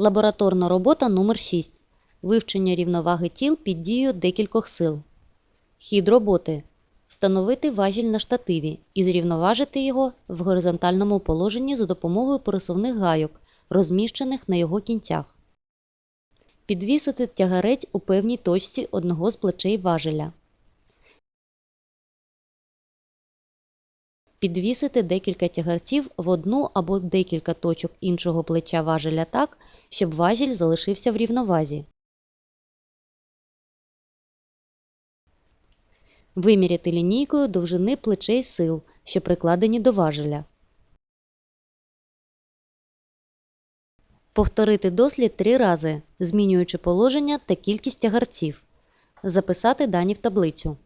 Лабораторна робота номер 6 Вивчення рівноваги тіл під дією декількох сил. Хід роботи. Встановити важіль на штативі і зрівноважити його в горизонтальному положенні за допомогою пересувних гайок, розміщених на його кінцях. Підвісити тягарець у певній точці одного з плечей важеля. Підвісити декілька тягарців в одну або декілька точок іншого плеча важеля так, щоб важіль залишився в рівновазі. Виміряти лінійкою довжини плечей сил, що прикладені до важеля. Повторити дослід три рази, змінюючи положення та кількість тягарців. Записати дані в таблицю.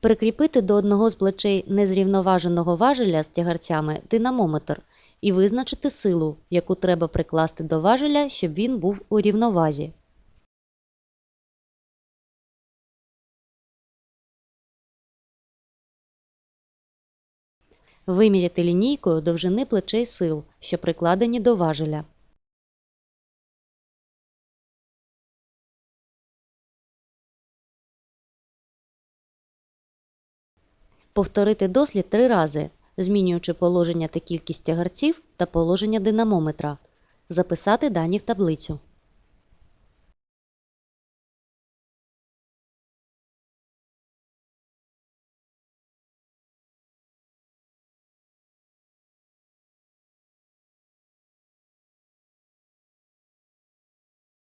Прикріпити до одного з плечей незрівноваженого важеля з тягарцями динамометр і визначити силу, яку треба прикласти до важеля, щоб він був у рівновазі. Виміряти лінійкою довжини плечей сил, що прикладені до важеля. Повторити дослід три рази, змінюючи положення та кількість тягарців та положення динамометра. Записати дані в таблицю.